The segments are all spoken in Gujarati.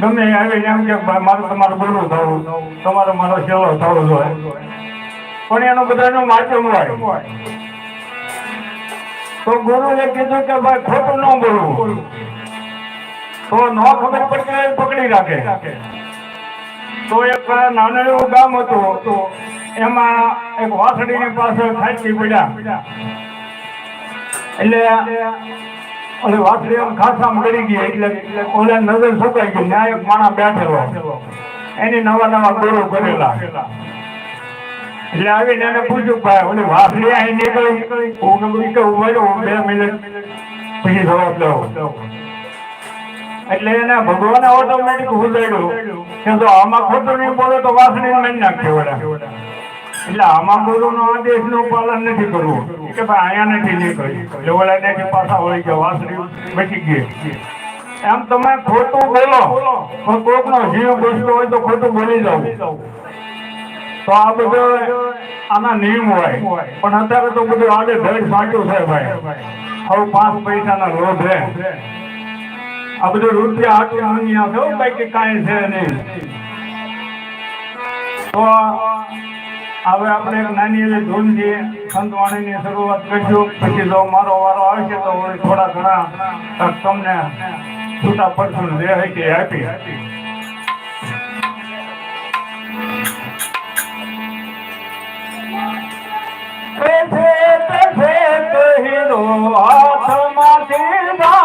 ગમે આવીને એમ કે મારે તમારું બોલવું થવું. તમારે મારો સેવો થવો જોઈએ. પણ એનો બધાનો માધ્યમ હોય. તો ગુરુએ કીધું કે ભાઈ ખોટું ન બોલવું. તો ન ખબર પડતી પકડી રાખે. તો એક નાનું એવું ગામ હતું. એમાં એક વાસળીની પાસે ખાંચી પડ્યા. એટલે ઓલી વાસળી એમ ખાસામ કરી ગઈ એટલે ઓલા નજર સુકાઈ ગઈ એક માણસ બેઠેલો. એની નવા નવા ગોળો કરેલા એટલે આવીને એને પૂછ્યું, ભાઈ, ઓલી વાસળી અહીં નીકળી? હું કે ઊભો બે મિનિટ પછી જવાબ લેવો એટલે એને ભગવાન ઓટોમેટિક હુલાડ્યું કે જો આમાં ખોટું નહીં બોલો તો વાસણી મારી નાખ્યો એટલે આમાં ગુરુનો આદેશનું પાલન નથી કરવું. કે ભાઈ અહીંયા નથી નીકળ્યું ઓલા ત્યાંથી પાછા વળી ગયા વાસણી બચી ગઈ. એમ તમે ખોટું બોલો તો કોકનો જીવ બચતો હોય તો ખોટું બોલી જાવ તો આ બધો આના નિયમ હોય. પણ અત્યારે તો બધું આડે ધડ ફાટ્યું છે ભાઈ. હવે પાંચ પૈસાના લોભ છે. આ બધું રૂપિયા આટલા અહીંયા ભાઈ કે કાંઈ છે નહીં. તો હવે આપણે એક નાની એવી ધૂનજી ખંદવાણીની શરૂઆત કરીશું. પછી જો મારો વારો આવશે તો થોડા ઘણા તમને છૂટા પડશું જે હોય તે આપી. હીરો હાથમાંથી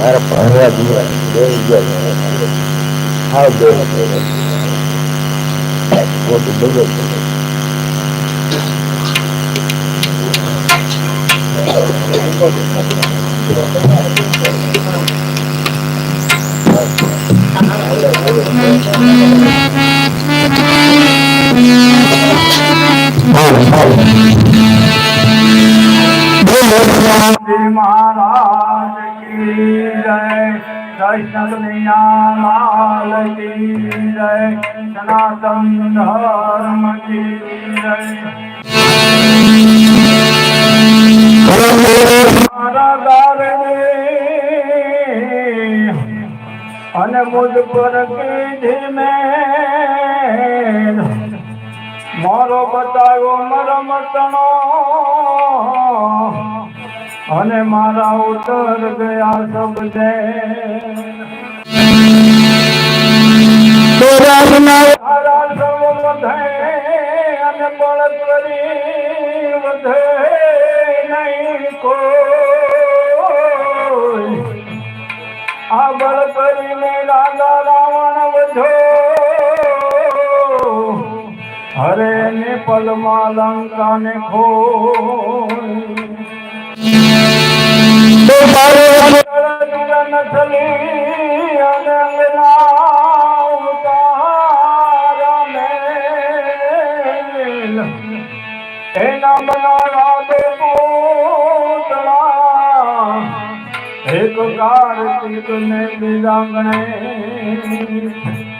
મારા ભણવા દીવા બે ગયા હાવ બે મોટું બગડ શ્રી લાલ કી જય સનાતન ધર્મ કી જય અને મુજ પર કીધી મારો બતાવ્યો મરમ તણો. અને મારા ઉતર ગયા સબ દે તારા વધે અને બળ કરી વધે નહીં કોઈ. આ કરીને રાજા રાવણ વધો. હરે ને પલમાં લંકા ને ખો એક કાર્તિક ને બીજાંગણે ગણપતિ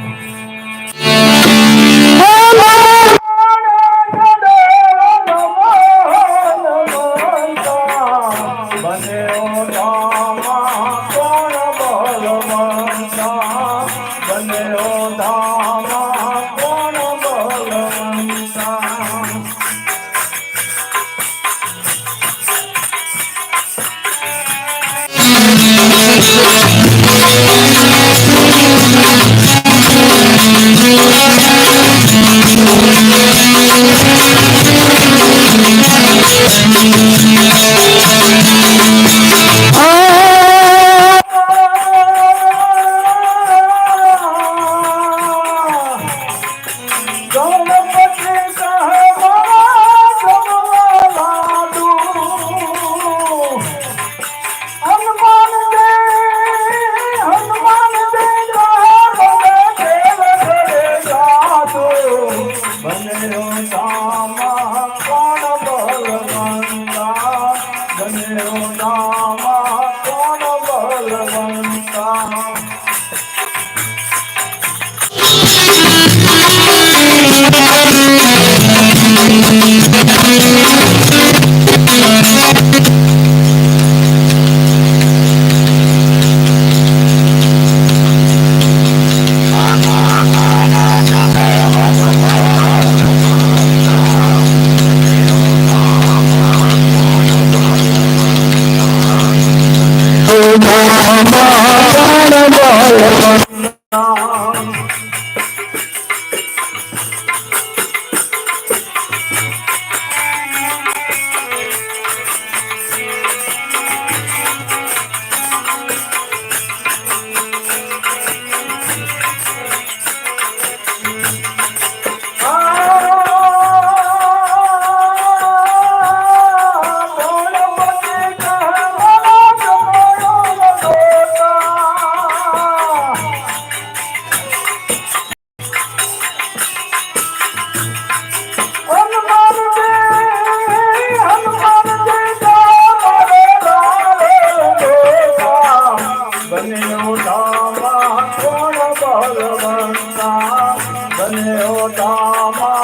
રામ કોણ બલવંતા બન્યો રામા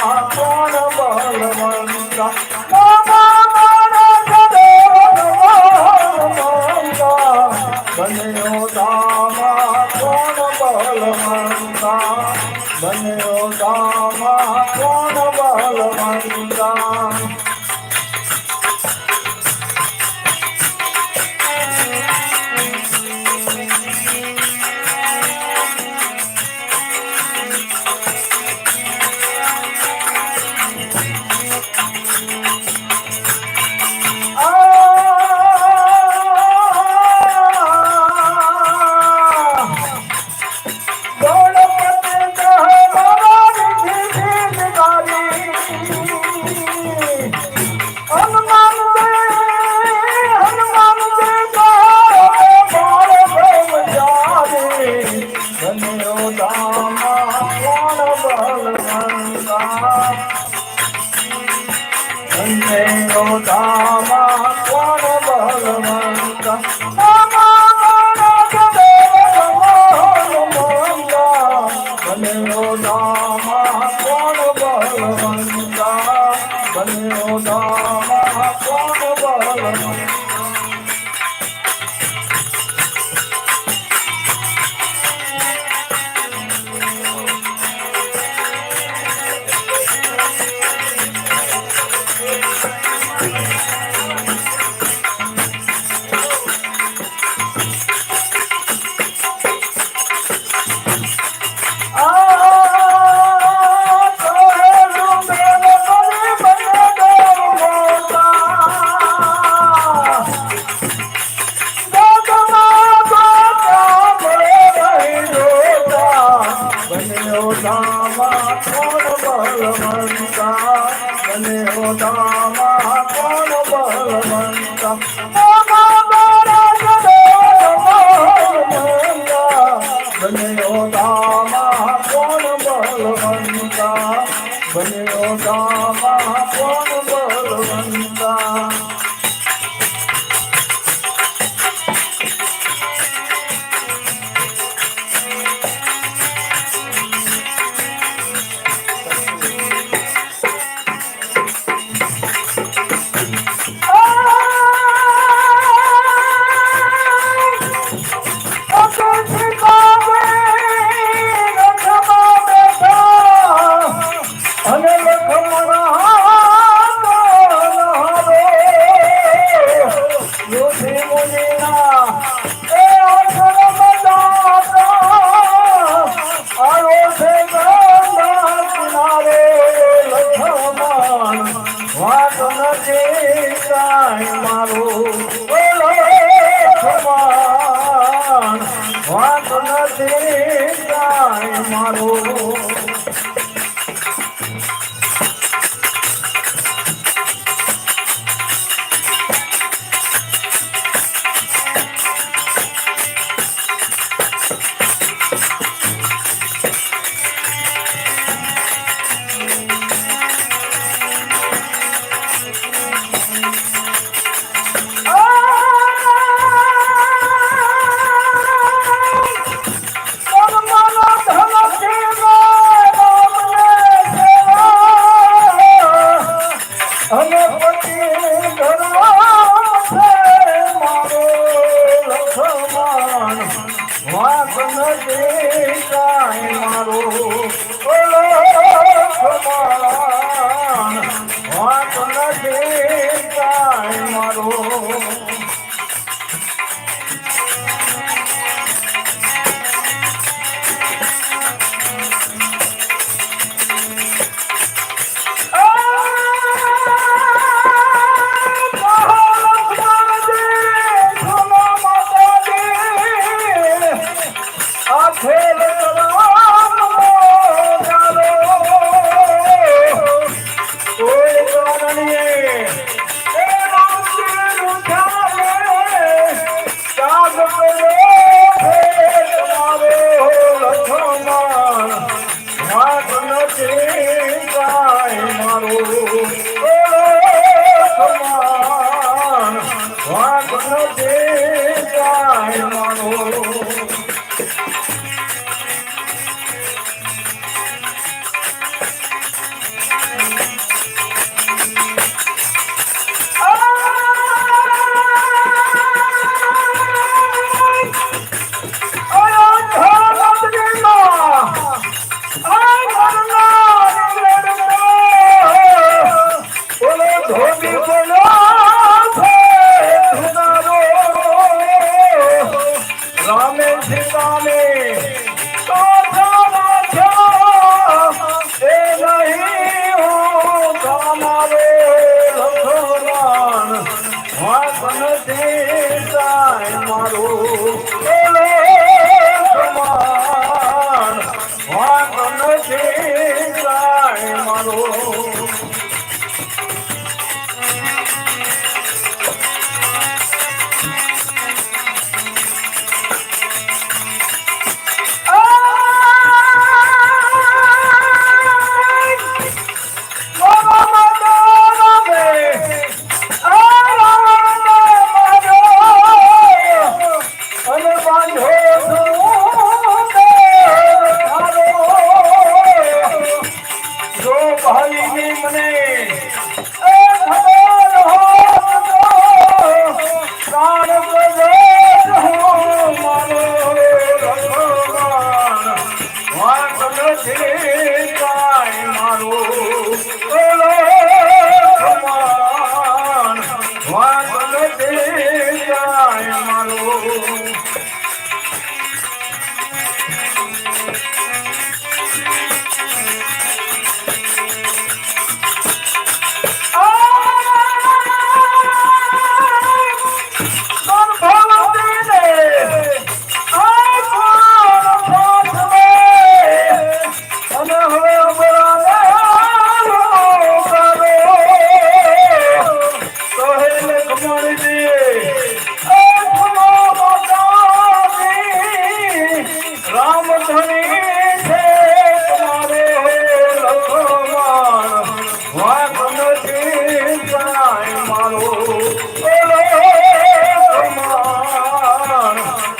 નથી કાંઈ મારું. બોલો વાત નથી કાંઈ મારું. કાંઈ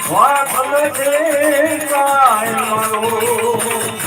લખમાણ વાત નથી કાંઈ મારું.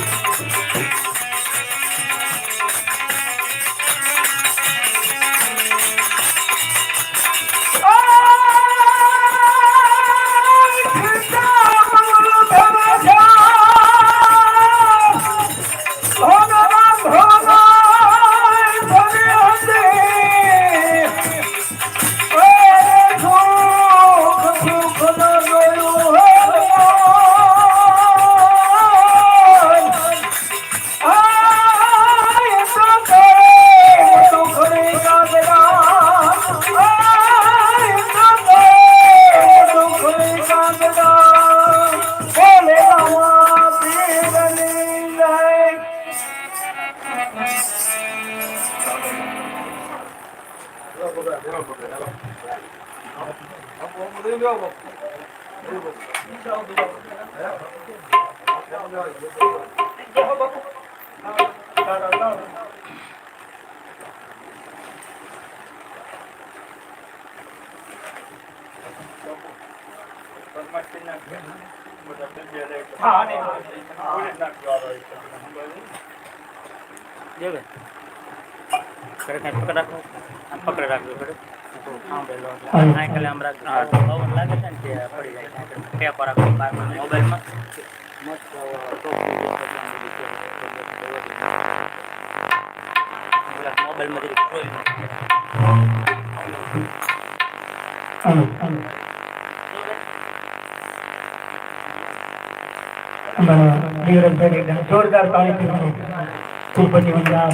પકડ રાખો પડે આમ પેલો સાયકલ આમ રાખજો પવન લાગે ને તે પડી જાય મોબાઈલમાં મસ્ત ખોલી અમારા ધીરજભાઈ જોરદાર તાળીથી કુલપતિ વંદના